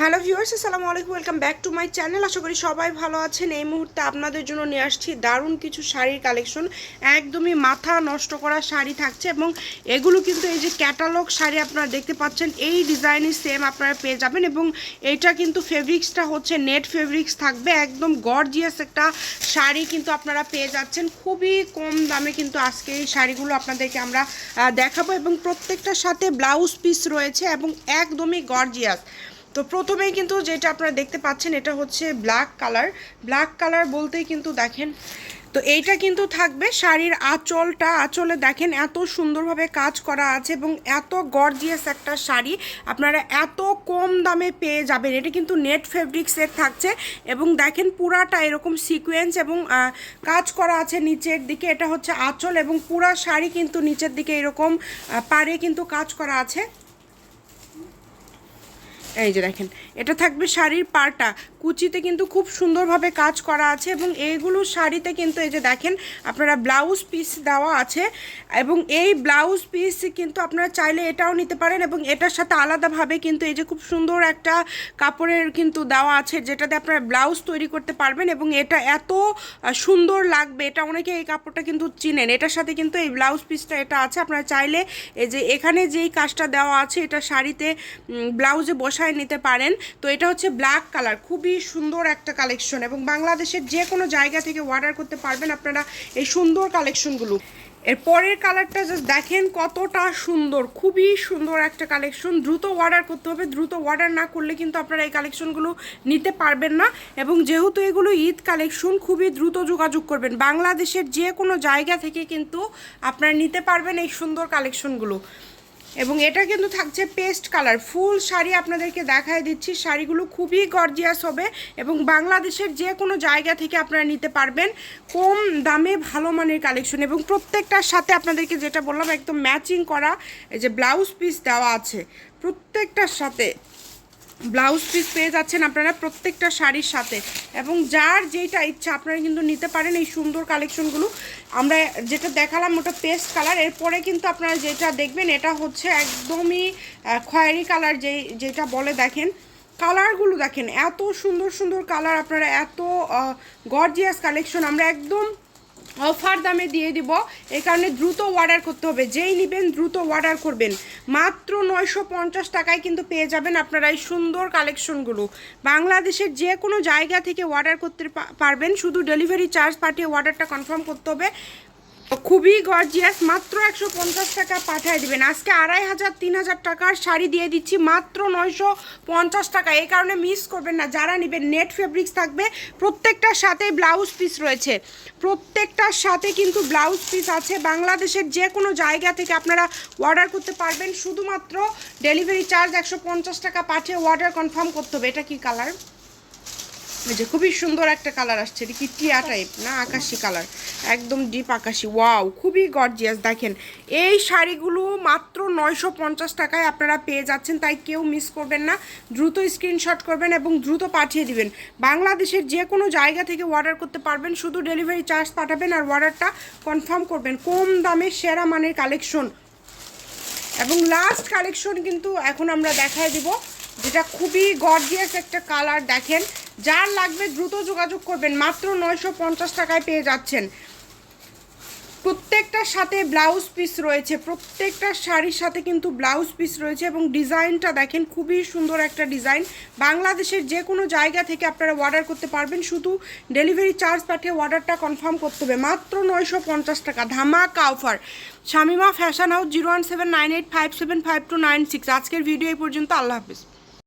Hello viewers, আসসালামু আলাইকুম, welcome back to my channel. আশা করি সবাই ভালো আছেন। এই মুহূর্তে আপনাদের জন্য নিয়ে আসছি দারুণ কিছু শাড়ির কালেকশন। একদমই মাথা নষ্ট করা শাড়ি থাকছে এবং এগুলো কিন্তু এই যে ক্যাটালগ শাড়ি আপনারা দেখতে পাচ্ছেন, এই ডিজাইনই সেম আপনারা পেয়ে যাবেন এবং এটা কিন্তু ফেব্রিক্সটা হচ্ছে নেট ফেব্রিক্স থাকবে। একদম গর্জিয়াস একটা শাড়ি কিন্তু আপনারা পেয়ে যাচ্ছেন। খুবই কম দামে কিন্তু আজকে এই শাড়িগুলো আপনাদেরকে আমরা দেখাবো এবং প্রত্যেকটার সাথে ব্লাউজ পিস রয়েছে এবং একদমই গর্জিয়াস তো প্রথমেই কিন্তু যেটা আপনারা দেখতে পাচ্ছেন, এটা হচ্ছে ব্ল্যাক কালার ব্ল্যাক কালার বলতেই কিন্তু দেখেন, তো এইটা কিন্তু থাকবে শাড়ির আঁচলটা। আঁচলে দেখেন এত সুন্দরভাবে কাজ করা আছে এবং এত গর্জিয়াস একটা শাড়ি। আপনারা এত কম দামে পেয়ে যাবেন। এটা কিন্তু নেট ফেব্রিক্সের থাকছে এবং দেখেন পুরাটা এরকম সিকোয়েন্স এবং কাজ করা আছে নিচের দিকে। এটা হচ্ছে আঁচল এবং পুরা শাড়ি কিন্তু নিচের দিকে এরকম পাড়ে কিন্তু কাজ করা আছে। এই যে দেখেন এটা থাকবে শাড়ির পাড়টা কুচিতে কিন্তু খুব সুন্দরভাবে কাজ করা আছে এবং এইগুলো শাড়িতে কিন্তু এই যে দেখেন, আপনারা ব্লাউজ পিস দেওয়া আছে এবং এই ব্লাউজ পিস কিন্তু আপনারা চাইলে এটাও নিতে পারেন এবং এটার সাথে আলাদাভাবে কিন্তু এই যে খুব সুন্দর একটা কাপড়ের কিন্তু দেওয়া আছে যেটাতে আপনারা ব্লাউজ তৈরি করতে পারবেন এবং এটা এত সুন্দর লাগবে, এটা অনেকে এই কাপড়টা কিন্তু চিনেন, এটার সাথে কিন্তু এই ব্লাউজ পিসটা এটা আছে, আপনারা চাইলে এই যে এখানে যেই কাজটা দেওয়া আছে এটা শাড়িতে ব্লাউজে বসায় নিতে পারেন। তো এটা হচ্ছে ব্ল্যাক কালার খুবই সুন্দর একটা কালেকশন এবং বাংলাদেশের যে কোনো জায়গা থেকে অর্ডার করতে পারবেন আপনারা এই সুন্দর কালেকশনগুলো এর পরের কালারটা জাস্ট দেখেন কতটা সুন্দর, খুবই সুন্দর একটা কালেকশন দ্রুত অর্ডার করতে হবে, দ্রুত অর্ডার না করলে কিন্তু আপনারা এই কালেকশনগুলো নিতে পারবেন না এবং যেহেতু এগুলো ঈদ কালেকশন খুবই দ্রুত যোগাযোগ করবেন। বাংলাদেশের যে কোনো জায়গা থেকে কিন্তু আপনারা নিতে পারবেন এই সুন্দর কালেকশনগুলো এবং এটা কিন্তু থাকছে পেস্ট কালার ফুল শাড়ি আপনাদেরকে দেখায় দিচ্ছি, শাড়িগুলো খুবই গর্জিয়াস হবে এবং বাংলাদেশের যে কোনো জায়গা থেকে আপনারা নিতে পারবেন কম দামে ভালো মানের কালেকশন এবং প্রত্যেকটার সাথে আপনাদেরকে যেটা বললাম, একদম ম্যাচিং করা এই যে ব্লাউজ পিস দেওয়া আছে, প্রত্যেকটার সাথে ব্লাউজ পিস পেয়ে যাচ্ছেন আপনারা প্রত্যেকটা শাড়ির সাথে। এবং যার যেটা ইচ্ছা আপনারা কিন্তু নিতে পারেন এই সুন্দর কালেকশনগুলো। আমরা যেটা দেখালাম ওটা পেস্ট কালার, এরপরে কিন্তু আপনারা যেটা দেখবেন এটা হচ্ছে একদমই খয়েরি কালার যেই, যেটা বলে দেখেন। কালারগুলো দেখেন, এত সুন্দর সুন্দর কালার আপনারা, এত গর্জিয়াস কালেকশন। আমরা একদম অফার দামে দিয়ে দিব। এই কারণে দ্রুত অর্ডার করতে হবে। যেই নেবেন দ্রুত অর্ডার করবেন। মাত্র নয়শো পঞ্চাশ টাকায় কিন্তু পেয়ে যাবেন আপনারা এই সুন্দর কালেকশনগুলো। বাংলাদেশের যে কোনো জায়গা থেকে অর্ডার করতে পারবেন। শুধু ডেলিভারি চার্জ পাঠিয়ে অর্ডারটা কনফার্ম করতে হবে। খুবই গর্জিয়াস মাত্র একশো পঞ্চাশ টাকা পাঠিয়ে দিবেন। আজকে আড়াই হাজার, তিন হাজার টাকার শাড়ি দিয়ে দিচ্ছি, মাত্র নয়শো পঞ্চাশ টাকা। এই কারণে মিস করবেন না। যারা নেবেন নেট ফেব্রিক্স থাকবে, প্রত্যেকটার সাথে ব্লাউজ পিস রয়েছে। প্রত্যেকটার সাথে কিন্তু ব্লাউজ পিস আছে। বাংলাদেশের যে কোনো জায়গা থেকে আপনারা অর্ডার করতে পারবেন। শুধুমাত্র ডেলিভারি চার্জ একশো পঞ্চাশ টাকা পাঠিয়ে অর্ডার কনফার্ম করতে হবে। এটা কি কালার এই যে খুবই সুন্দর একটা কালার আসছে, এটা কি টিয়া টাইপ না, আকাশি কালার একদম ডিপ আকাশি। ওয়াও খুবই গর্জিয়াস দেখেন। এই শাড়িগুলো মাত্র নয়শো পঞ্চাশ টাকায় আপনারা পেয়ে যাচ্ছেন, তাই কেউ মিস করবেন না। দ্রুত স্ক্রিনশট করবেন এবং দ্রুত পাঠিয়ে দিবেন। বাংলাদেশের যে কোনো জায়গা থেকে অর্ডার করতে পারবেন, শুধু ডেলিভারি চার্জ পাঠাবেন আর অর্ডারটা কনফার্ম করবেন। কম দামে সেরা মানের কালেকশন এবং লাস্ট কালেকশন কিন্তু এখন আমরা দেখায় দিব, যেটা খুবই গর্জিয়াস একটা কালার দেখেন। যার লাগবে দ্রুত যোগাযোগ করবেন। মাত্র নয়শো পঞ্চাশ টাকায় পেয়ে যাচ্ছেন। প্রত্যেকটার সাথে ব্লাউজ পিস রয়েছে। প্রত্যেকটা শাড়ির সাথে কিন্তু ব্লাউজ পিস রয়েছে এবং ডিজাইনটা দেখেন খুবই সুন্দর একটা ডিজাইন। বাংলাদেশের যে কোনো জায়গা থেকে আপনারা অর্ডার করতে পারবেন। শুধু ডেলিভারি চার্জ পাঠিয়ে অর্ডারটা কনফার্ম করতে হবে। মাত্র নয়শো পঞ্চাশ টাকা। ধামাকা offer. Shamima fashion house zero one seven nine eight five seven five two nine six. আজকের ভিডিও এই পর্যন্ত। আল্লাহ হাফিজ।